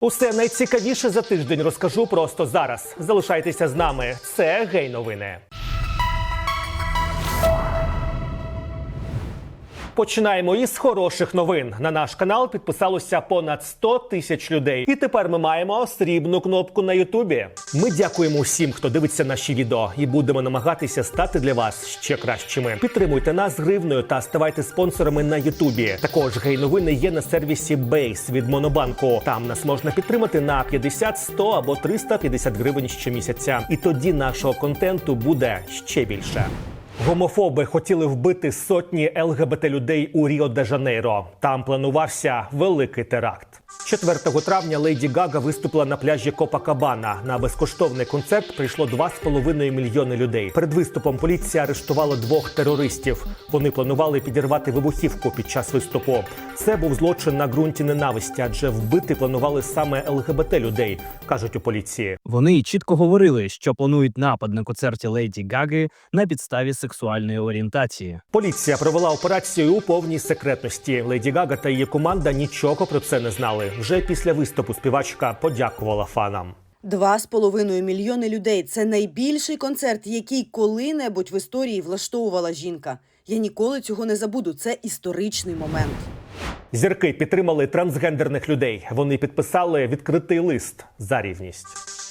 Усе найцікавіше за тиждень розкажу просто зараз. Залишайтеся з нами. Це гей новини. Починаємо із хороших новин. На наш канал підписалося понад 100 тисяч людей. І тепер ми маємо срібну кнопку на Ютубі. Ми дякуємо усім, хто дивиться наші відео, і будемо намагатися стати для вас ще кращими. Підтримуйте нас гривною та ставайте спонсорами на Ютубі. Також гей новини є на сервісі Бейс від Монобанку. Там нас можна підтримати на 50, 100 або 350 гривень щомісяця. І тоді нашого контенту буде ще більше. Гомофоби хотіли вбити сотні ЛГБТ людей у Ріо де Жанейро. Там планувався великий теракт. 4 травня Лейді Гага виступила на пляжі Копакабана. На безкоштовний концерт прийшло 2,5 мільйони людей. Перед виступом поліція арештувала двох терористів. Вони планували підірвати вибухівку під час виступу. Це був злочин на ґрунті ненависті, адже вбити планували саме ЛГБТ людей, кажуть у поліції. Вони чітко говорили, що планують напад на концерті Леді Гаги на підставі сексуальної орієнтації. Поліція провела операцію у повній секретності. Леді Гага та її команда нічого про це не знали. Вже після виступу співачка подякувала фанам. Два з половиною мільйони людей це найбільший концерт, який коли-небудь в історії влаштовувала жінка. Я ніколи цього не забуду. Це історичний момент. Зірки підтримали трансгендерних людей. Вони підписали відкритий лист за рівність.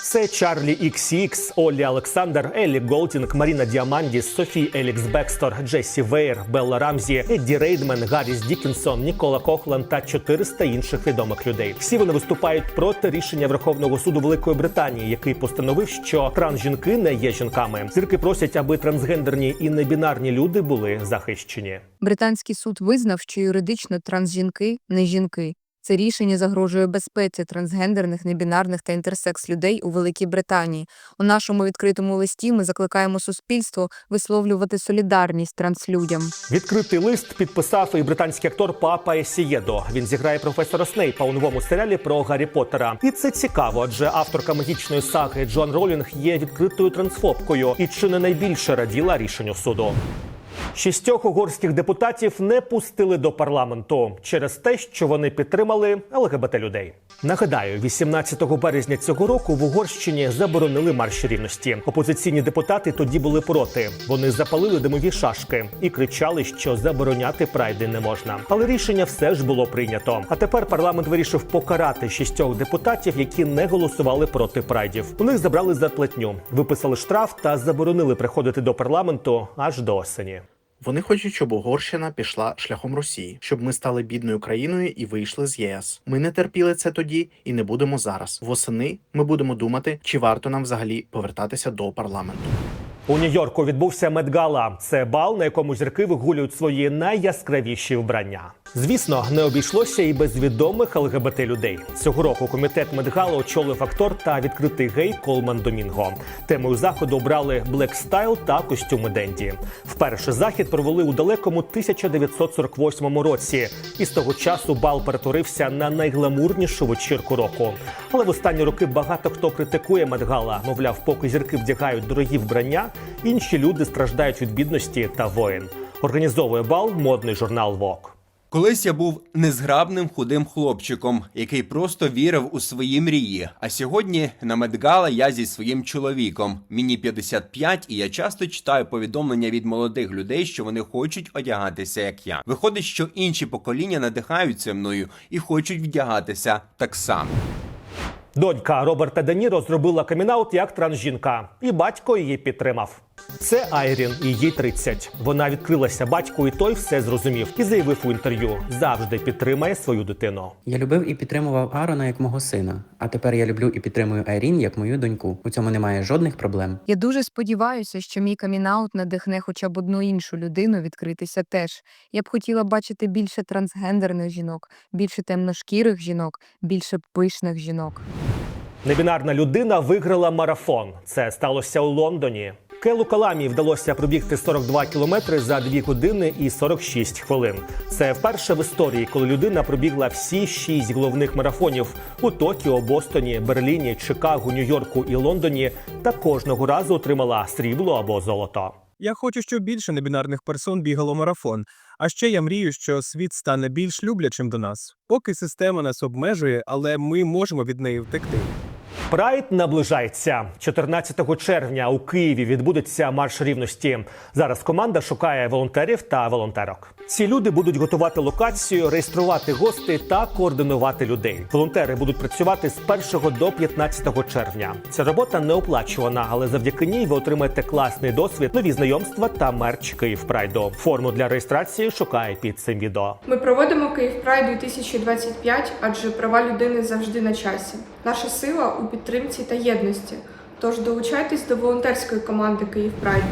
Це Чарлі XCX, Оллі Олександр, Еллі Голдінг, Маріна Діамандіс, Софі Елікс Бекстор, Джесі Вейер, Белла Рамзі, Едді Рейдмен, Гарріс Дікінсон, Нікола Кохланд та 400 інших відомих людей. Всі вони виступають проти рішення Верховного суду Великої Британії, який постановив, що трансжінки не є жінками. Зірки просять, аби трансгендерні і небінарні люди були захищені. Британський суд визнав, що юридично трансжінки не жінки. Це рішення загрожує безпеці трансгендерних, небінарних та інтерсекс людей у Великій Британії. У нашому відкритому листі ми закликаємо суспільство висловлювати солідарність транслюдям. Відкритий лист підписав і британський актор Папа Есієдо. Він зіграє професора Снейпа у новому серіалі про Гаррі Поттера. І це цікаво, адже авторка магічної саги Джон Ролінг є відкритою трансфобкою і чи не найбільше раділа рішенню суду. Шістьох угорських депутатів не пустили до парламенту через те, що вони підтримали ЛГБТ людей. Нагадаю, 18 березня цього року в Угорщині заборонили марш рівності. Опозиційні депутати тоді були проти. Вони запалили димові шашки і кричали, що забороняти прайди не можна. Але рішення все ж було прийнято. А тепер парламент вирішив покарати шістьох депутатів, які не голосували проти прайдів. У них забрали зарплатню, виписали штраф та заборонили приходити до парламенту аж до осені. Вони хочуть, щоб Угорщина пішла шляхом Росії, щоб ми стали бідною країною і вийшли з ЄС. Ми не терпіли це тоді і не будемо зараз. Восени ми будемо думати, чи варто нам взагалі повертатися до парламенту. У Нью-Йорку відбувся Медгала. Це бал, на якому зірки вигулюють свої найяскравіші вбрання. Звісно, не обійшлося і без відомих ЛГБТ людей. Цього року комітет Медгала очолив актор та відкритий гей Колман Домінго. Темою заходу обрали блек стайл та костюми Денді. Вперше захід провели у далекому 1948 році, і з того часу бал перетворився на найгламурнішу вечірку року. Але в останні роки багато хто критикує Медгала. Мовляв, поки зірки вдягають дорогі вбрання, інші люди страждають від бідності та воїн. Організовує бал модний журнал Vogue. Колись я був незграбним худим хлопчиком, який просто вірив у свої мрії. А сьогодні на Медгала я зі своїм чоловіком. Мені 55, і я часто читаю повідомлення від молодих людей, що вони хочуть одягатися як я. Виходить, що інші покоління надихаються мною і хочуть вдягатися так само. Донька Роберта Де Ніро зробила камінаут як трансжінка, і батько її підтримав. Це Айрін, і їй 30. Вона відкрилася батьку, і той все зрозумів і заявив у інтерв'ю: завжди підтримає свою дитину. Я любив і підтримував Аарона як мого сина. А тепер я люблю і підтримую Айрін як мою доньку. У цьому немає жодних проблем. Я дуже сподіваюся, що мій камінаут надихне хоча б одну іншу людину відкритися теж. Я б хотіла бачити більше трансгендерних жінок, більше темношкірих жінок, більше пишних жінок. Небінарна людина виграла марафон. Це сталося у Лондоні. Келу Каламі вдалося пробігти 42 кілометри за 2 години і 46 хвилин. Це вперше в історії, коли людина пробігла всі шість головних марафонів у Токіо, Бостоні, Берліні, Чикаго, Нью-Йорку і Лондоні та кожного разу отримала срібло або золото. Я хочу, щоб більше небінарних персон бігало марафон. А ще я мрію, що світ стане більш люблячим до нас. Поки система нас обмежує, але ми можемо від неї втекти. Прайд наближається 14 червня. У Києві відбудеться марш рівності. Зараз команда шукає волонтерів та волонтерок. Ці люди будуть готувати локацію, реєструвати гостей та координувати людей. Волонтери будуть працювати з 1 до 15 червня. Ця робота не оплачувана, але завдяки ній ви отримаєте класний досвід, нові знайомства та мерч Київ Прайду. Форму для реєстрації шукає під цим відео. Ми проводимо Київ Прайд 2025, адже права людини завжди на часі. Наша сила у підтримці та єдності. Тож долучайтесь до волонтерської команди Київ Прайд.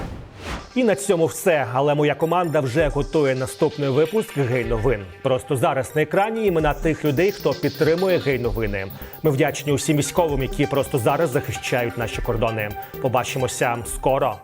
І на цьому все. Але моя команда вже готує наступний випуск гей новин. Просто зараз на екрані імена тих людей, хто підтримує гей новини. Ми вдячні усім військовим, які просто зараз захищають наші кордони. Побачимося скоро.